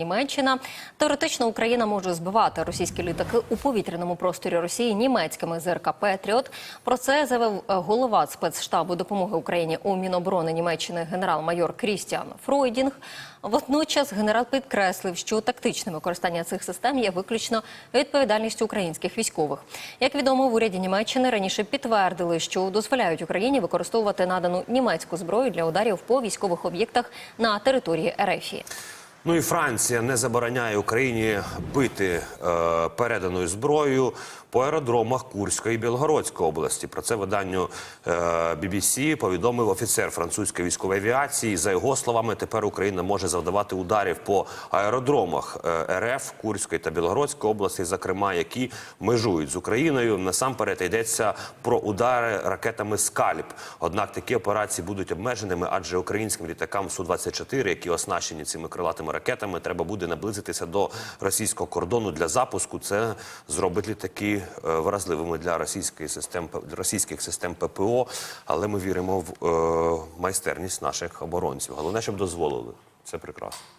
Німеччина теоретично Україна може збивати російські літаки у повітряному просторі Росії німецькими ЗРК Петріот. Про це заявив е, голова спецштабу допомоги Україні у Міноборони Німеччини генерал-майор Крістіан Фройдінг. Водночас генерал підкреслив, що тактичне використання цих систем є виключно відповідальністю українських військових. Як відомо, в уряді Німеччини раніше підтвердили, що дозволяють Україні використовувати надану німецьку зброю для ударів по військових об'єктах на території Ерефії. Ну і Франція не забороняє Україні бити е, переданою зброєю по аеродромах Курської і Білгородської області. Про це виданню е, BBC повідомив офіцер французької військової авіації. За його словами, тепер Україна може завдавати ударів по аеродромах е, РФ Курської та Білгородської області, зокрема, які межують з Україною. Насамперед йдеться про удари ракетами Скальп. Однак такі операції будуть обмеженими, адже українським літакам су 24 які оснащені цими крилатими ракетами, треба буде наблизитися до російського кордону для запуску. Це зробить літаки е, вразливими для російських систем російських систем ППО. Але ми віримо в е, майстерність наших оборонців. Головне, щоб дозволили. Це прекрасно.